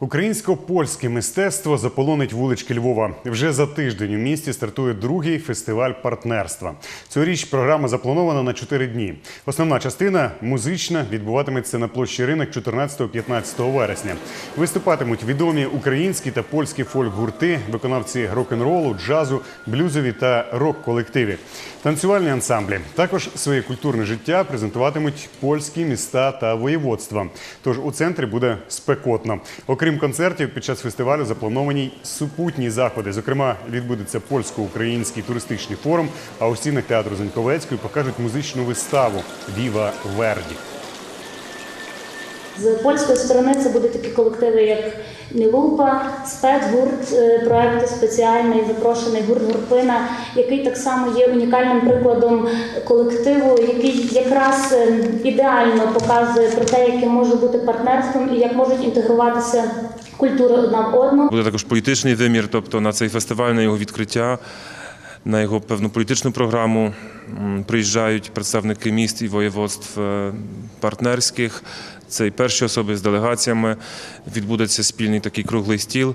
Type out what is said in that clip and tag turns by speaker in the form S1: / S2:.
S1: Українсько-польське мистецтво заполонить вулички Львова. Вже за тиждень у місті стартує другий фестиваль партнерства. Цьогоріч програма запланована на чотири дні. Основна частина музична відбуватиметься на площі ринок 14-15 вересня. Виступатимуть відомі українські та польські фольк-гурти, виконавці рок-н-ролу, джазу, блюзові та рок-колективи, танцювальні ансамблі. Також своє культурне життя презентуватимуть польські міста та воєводства. Тож у центрі буде спекотно. Окрім концертів, під час фестивалю заплановані супутні заходи. Зокрема, відбудеться польсько-український туристичний форум. А у стінах театру Заньковецької покажуть музичну виставу Віва Верді.
S2: З польської сторони це будуть такі колективи, як Мілупа, спецгурт, е, проекту спеціальний запрошений гурт Гурпина, який так само є унікальним прикладом колективу, який якраз е, ідеально показує про те, яке може бути партнерством і як можуть інтегруватися культури одна в одну.
S3: Буде також політичний вимір, тобто на цей фестиваль, на його відкриття, на його певну політичну програму приїжджають представники міст і воєводств е, партнерських. Це і перші особи з делегаціями. Відбудеться спільний такий круглий стіл.